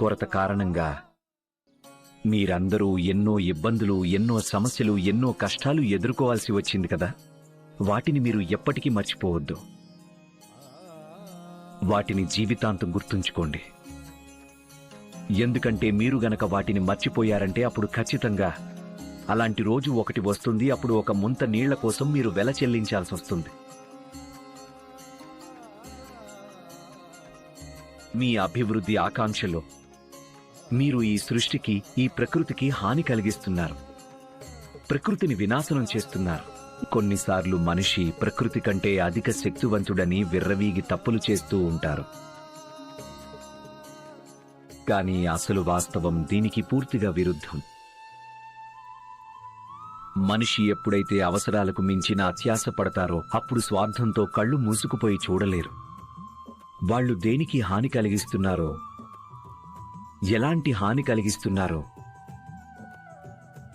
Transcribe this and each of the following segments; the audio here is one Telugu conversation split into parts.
కొరత కారణంగా మీరందరూ ఎన్నో ఇబ్బందులు ఎన్నో సమస్యలు ఎన్నో కష్టాలు ఎదుర్కోవాల్సి వచ్చింది కదా. వాటిని మీరు ఎప్పటికీ మర్చిపోవద్దు. వాటిని జీవితాంతం గుర్తుంచుకోండి. ఎందుకంటే మీరు గనక వాటిని మర్చిపోయారంటే అప్పుడు ఖచ్చితంగా అలాంటి రోజు ఒకటి వస్తుంది అప్పుడు ఒక ముంత నీళ్ళ కోసం మీరు వెల చెల్లించాల్సి వస్తుంది. మీ అభివృద్ధి ఆకాంక్షలో మీరు ఈ సృష్టికి ఈ ప్రకృతికి హాని కలిగిస్తున్నారు. ప్రకృతిని వినాశనం చేస్తున్నారు. కొన్నిసార్లు మనిషి ప్రకృతి కంటే అధిక శక్తివంతుడని విర్రవీగి తప్పులు చేస్తూ ఉంటారు. కానీ అసలు వాస్తవం దీనికి పూర్తిగా విరుద్ధం. మనిషి ఎప్పుడైతే అవసరాలకు మించిన అత్యాశ పడతారో అప్పుడు స్వార్థంతో కళ్ళు మూసుకుపోయి చూడలేరు. వాళ్ళు దేనికి హాని కలిగిస్తున్నారో ఎలాంటి హాని కలిగిస్తున్నారో.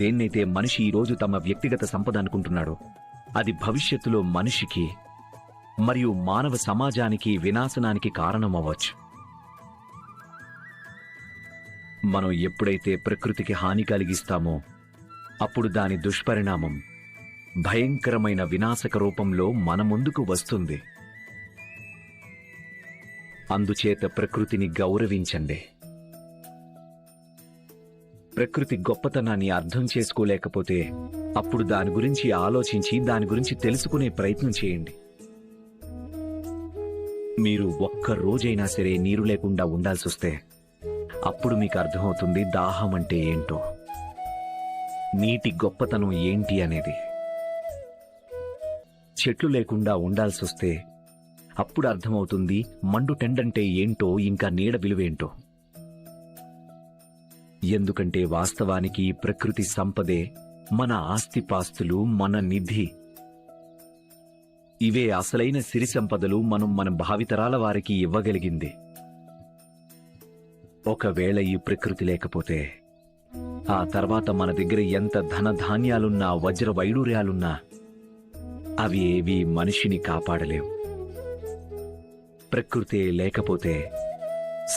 దేన్నైతే మనిషి ఈరోజు తమ వ్యక్తిగత సంపద అనుకుంటున్నాడో అది భవిష్యత్తులో మనిషికి మరియు మానవ సమాజానికి వినాశనానికి కారణమవ్వచ్చు. మనం ఎప్పుడైతే ప్రకృతికి హాని కలిగిస్తామో అప్పుడు దాని దుష్పరిణామం భయంకరమైన వినాశక రూపంలో మన ముందుకు వస్తుంది. అందుచేత ప్రకృతిని గౌరవించండి. ప్రకృతి గొప్పతనాన్ని అర్థం చేసుకోలేకపోతే అప్పుడు దాని గురించి ఆలోచించి దాని గురించి తెలుసుకునే ప్రయత్నం చేయండి. మీరు ఒక్క రోజైనా సరే నీరు లేకుండా ఉండాల్సి వస్తే అప్పుడు మీకు అర్థమవుతుంది దాహం అంటే ఏంటో. నీటి గొప్పతనం ఏంటి అనేది. చెట్లు లేకుండా ఉండాల్సి వస్తే అప్పుడు అర్థమవుతుంది మండు టెండంటే ఏంటో ఇంకా నీడ విలువేంటో. ఎందుకంటే వాస్తవానికి ప్రకృతి సంపదే మన ఆస్తిపాస్తులు మన నిధి. ఇవే అసలైన సిరి సంపదలు మనం మన భావితరాల వారికి ఇవ్వగలిగింది. ఒకవేళ ఈ ప్రకృతి లేకపోతే ఆ తర్వాత మన దగ్గర ఎంత ధన ధాన్యాలున్నా వజ్ర వైడూర్యాలున్నా అవి ఏవి మనిషిని కాపాడలేవు. ప్రకృతే లేకపోతే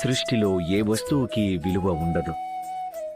సృష్టిలో ఏ వస్తువుకి విలువ ఉండదు.